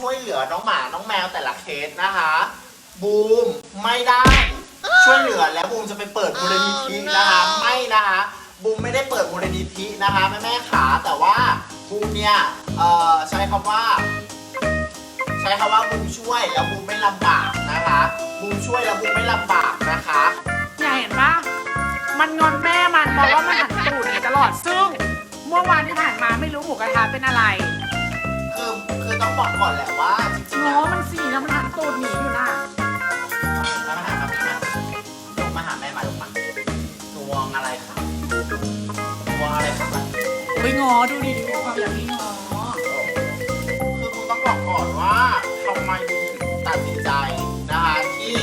ช่วยเหลือน้องหมาน้องแมวแต่ละเคสนะคะ บูมไม่ได้ ช่วยเหลือแล้วบูมจะไปเปิดมูลนิธินะคะ ไม่นะคะ บูมไม่ได้เปิดมูลนิธินะคะแม่แม่ๆขาแต่ว่าบูมเนี่ยเอ่อใช้คำว่า ใช้คำว่าบูมช่วยแล้วบูมไม่ลำบากนะคะบูมช่วยแล้วบูมไม่ลำบากนะคะเนี่ยเห็นปะมันงอนแม่มันเพราะว่ามันหันตูดหนีตลอดซึ่งเมื่อวานที่ผ่านมาไม่รู้หมูกระทะเป็นอะไร คือต้องบอกก่อนแหละว่าจริงๆแล้อวมันสีแล้วมันหันตูดหนีอยู่น่ะมาหาครับลงมาหาแม่มาลงมาทวงอะไรครับทวงอะไรครับไปงอดูดิดูความอยางนี้งอคือคุณต้องบอกก่อนว่าทำไมคุณถึงตัดสินใจนะคะที่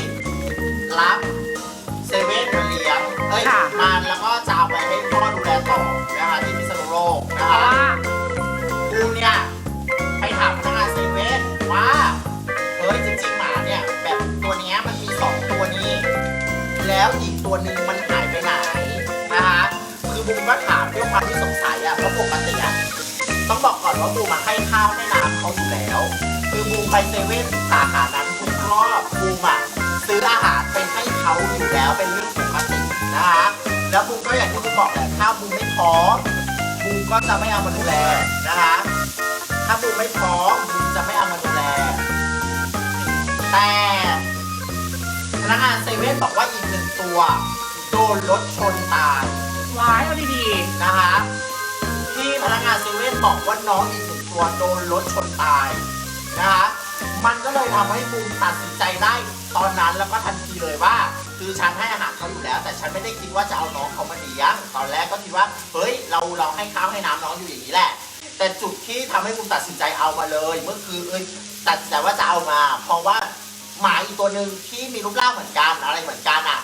รับเซเว่นมาเลี้ยงเอ้ยมาแล้วก็จะเอาไปให้พ่อดูแลต่อนะคะที่พิษณุโลกเพนะราะคะว่า ตัวหนึ่งมันหายไปไหนนะคะคือบูมก็ถามด้วยความที่สงสัยอะเพราะปกติอะต้องบอกก่อนว่าบูมมาให้ข้าวให้น้ำเขาอยู่แล้ว คือบูมไปเซเว่นสาขานั้นทุกรอบบูมอะซื้ออาหารไปให้เขาอยู่แล้วเป็นเรื่องปกตินะคะแล้วบูมก็อย่างที่บูมบอกแหละถ้าบูมไม่พร้อมบูมก็จะไม่เอามาดูแลนะคะถ้าบูมไม่พร้อมบูมจะไม่เอามาดูแลแต่พนักงานเซเว่นบอกว่าอี ตัว โดนรถชนตายว้ายเอาดีนะคะ ที่พนักงานเซเว่นบอกว่าน้องอีกหนึ่งตัวโดนรถชนตายนะคะ มันก็เลยทำให้บูมตัดสินใจได้ตอนนั้นแล้วก็ทันทีเลยว่า คือฉันให้อาหารเขาอยู่แล้ว แต่ฉันไม่ได้คิดว่าจะเอาน้องเขามาเลี้ยงตอนแรกก็คิดว่าเฮ้ยเราเราให้ข้าวให้น้ำน้องอยู่อย่างนี้แหละ แต่จุดที่ทำให้บูมตัดสินใจเอามาเลยเมื่อคือเอ้ยตัดสินใจว่าจะเอามา เพราะว่าหมาอีกตัวหนึ่งที่มีรูปร่างเหมือนกันอะไรเหมือนกันอะ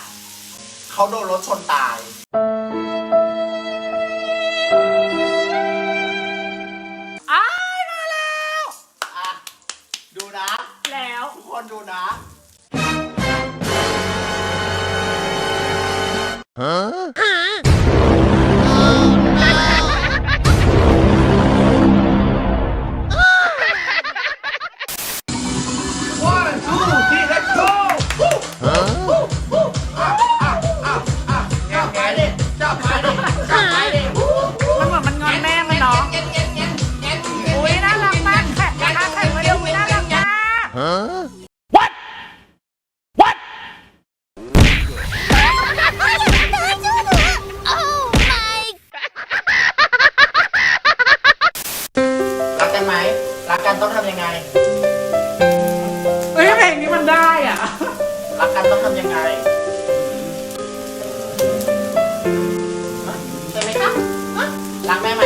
เขาโดนรถชนตายๆอ้ายมาแล้วอะ ดูนะ แล้ว ทุกคนดูนะจั ไหมรักกันต้องทำยังไง เฮ้ยเพลงนี้มันได้อะ รักกันต้องทำยังไงฮะใช่ไหมคะรักแม่ไหม